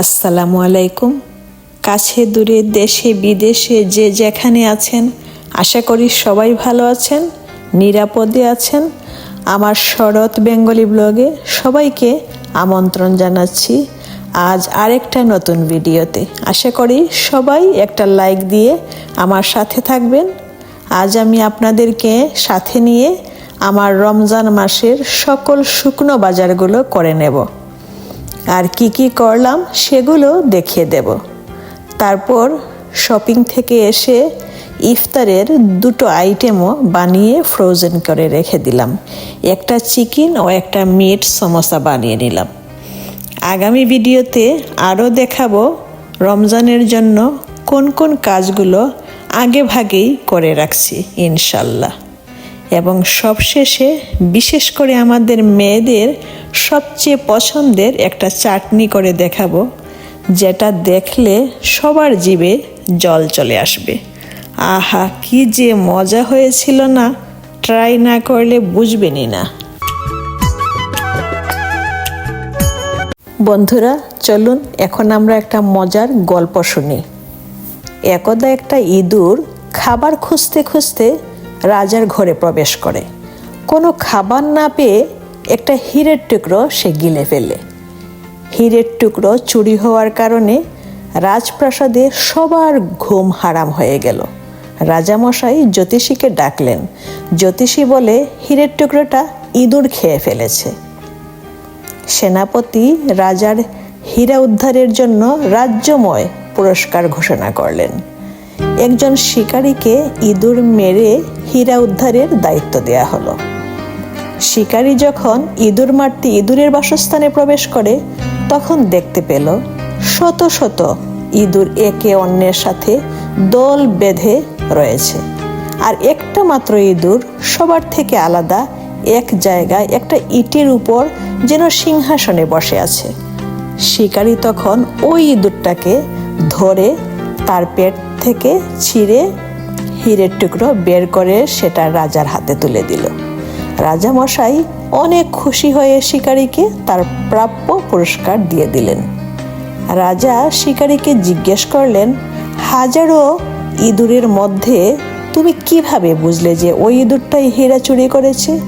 আসসালামু আলাইকুম। কাছে দূরে দেশে বিদেশে যে যেখানে আছেন, আশা করি সবাই ভালো আছেন, নিরাপদে আছেন। আমার শরৎ বেঙ্গলি ব্লগে সবাইকে আমন্ত্রণ জানাচ্ছি আজ আরেকটা নতুন ভিডিওতে। আশা করি সবাই একটা লাইক দিয়ে আমার সাথে থাকবেন। আজ আমি আপনাদেরকে সাথে নিয়ে আমার রমজান মাসের সকল শুকনো বাজারগুলো করে নেব। আর কি কি করলাম সেগুলো দেখিয়ে দেব। তারপর শপিং থেকে এসে ইফতারের দুটো আইটেমও বানিয়ে ফ্রোজেন করে রেখে দিলাম। একটা চিকেন ও একটা মিট সমোসা বানিয়ে নিলাম। আগামী ভিডিওতে আরও দেখাবো রমজানের জন্য কোন কোন কাজগুলো আগে ভাগেই করে রাখছি, ইনশাল্লাহ। এবং সবশেষে বিশেষ করে আমাদের মেয়েদের সবচেয়ে পছন্দের একটা চাটনি করে দেখাবো, যেটা দেখলে সবার জীবে জল চলে আসবে। আহা, কি যে মজা হয়েছিল না, ট্রাই না করলে বুঝবেনই না। বন্ধুরা, চলুন এখন আমরা একটা মজার গল্প শুনি। একদা একটা ইঁদুর খাবার খুঁজতে খুঁজতে রাজার ঘরে প্রবেশ করে। কোনো খাবার না পেয়ে একটা হীরের টুকরো সে গিলে ফেলে হীরের টুকরো চুরি হওয়ার কারণে রাজপ্রাসাদে সবার ঘুম হারাম হয়ে গেল। রাজামশাই জ্যোতিষীকে ডাকলেন। জ্যোতিষী বলে, হীরের টুকরোটা ইঁদুর খেয়ে ফেলেছে। সেনাপতি রাজার হীরা উদ্ধারের জন্য রাজ্যময় পুরস্কার ঘোষণা করলেন। একজন শিকারীকে ইঁদুর মেরে হীরা উদ্ধারের দায়িত্ব দেয়া হলো। শিকারী যখন ইঁদুর মারতে ইঁদুরের বাসস্থানে প্রবেশ করে, তখন দেখতে পেল শত শত ইঁদুর একে অন্যের সাথে দল বেঁধে রয়েছে। আর একটা মাত্র ইঁদুর সবার থেকে আলাদা, এক জায়গায় একটা ইটের উপর যেন সিংহাসনে বসে আছে। শিকারী তখন ওই ইঁদুরটাকে ধরে তার পেট থেকে ছিঁড়ে হীরের টুকরো বের করে সেটা রাজার হাতে তুলে দিল। রাজা মশাই অনেক খুশি হয়ে শিকারীকে তার প্রাপ্য পুরস্কার দিয়ে দিলেন। রাজা শিকারীকে জিজ্ঞেস করলেন, হাজারো ইঁদুরের মধ্যে তুমি কীভাবে বুঝলে যে ওই ইঁদুরটাই হীরা চুরি করেছে?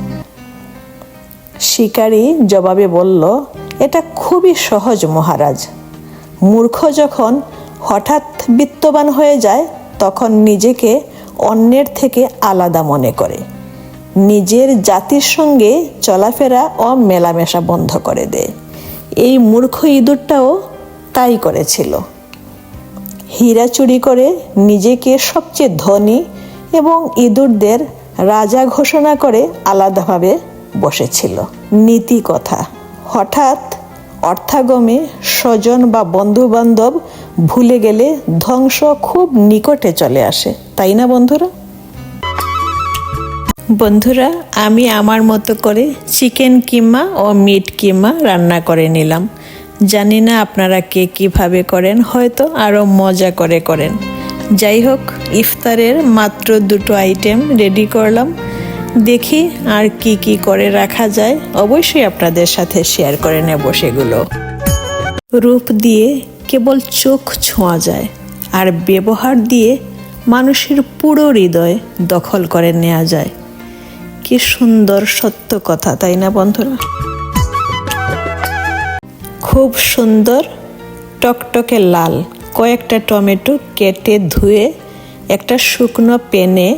শিকারী জবাবে বলল, এটা খুবই সহজ মহারাজ। মূর্খ যখন হঠাৎ বিত্তবান হয়ে যায়, তখন নিজেকে অন্যের থেকে আলাদা মনে করে। নিজের জাতির সঙ্গে চলাফেরা ও মেলামেশা বন্ধ করে দেয়। এই মূর্খ ইঁদুরটাও তাই করেছিল। হীরা চুরি করে নিজেকে সবচেয়ে ধনী এবং ইঁদুরদের রাজা ঘোষণা করে আলাদাভাবে বসেছিল। নীতি কথা হঠাৎ অর্থাগমে স্বজন বা বন্ধু বান্ধব ভুলে গেলে ধ্বংস খুব নিকটে চলে আসে, তাই না বন্ধুরা? বন্ধুরা, আমি আমার মতো করে চিকেন কিমা ও মিট কিমা রান্না করে নিলাম। জানি না আপনারা কে কীভাবে করেন, হয়তো আরও মজা করে করেন। যাই হোক, ইফতারের মাত্র দুটো আইটেম রেডি করলাম। দেখি আর কি কি করে রাখা যায়। অবশ্যই আপনাদের সাথে শেয়ার করে নেব সেগুলো। রূপ দিয়ে কেবল চোখ ছোঁয়া যায়, আর ব্যবহার দিয়ে মানুষের পুরো হৃদয় দখল করে নেওয়া যায়। কি সুন্দর সত্য কথা, তাই না বন্ধুরা? খুব সুন্দর টকটকে লাল, কয়েকটা টমেটো কেটে ধুয়ে, একটা শুকনো পেনে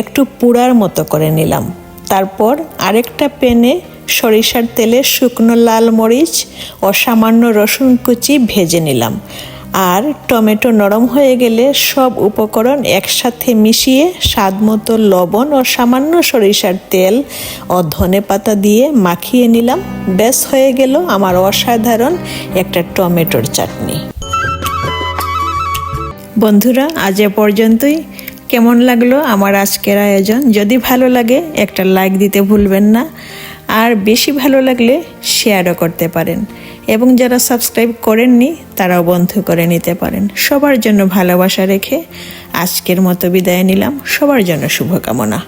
একটু পুড়ার মতো করে নিলাম। তারপর আরেকটা পেনে সরিষার তেলে শুকনো লাল মরিচ ও সামান্য রসুন কুচি ভেজে নিলাম। আর টমেটো নরম হয়ে গেলে সব উপকরণ একসাথে মিশিয়ে স্বাদ মতো লবণ ও সামান্য সরিষার তেল ও ধনে পাতা দিয়ে মাখিয়ে নিলাম। ব্যাস, হয়ে গেল আমার অসাধারণ একটা টমেটোর চাটনি। বন্ধুরা, আজ এ পর্যন্তই। কেমন লাগল আমার আজকের আয়োজন? যদি ভালো লাগে, একটা লাইক দিতে ভুলবেন না। আর বেশি ভালো লাগলে শেয়ারও করতে পারেন। এবং যারা সাবস্ক্রাইব করেননি, তারাও বন্ধ করে নিতে পারেন। সবার জন্য ভালোবাসা রেখে আজকের মতো বিদায় নিলাম। সবার জন্য শুভকামনা।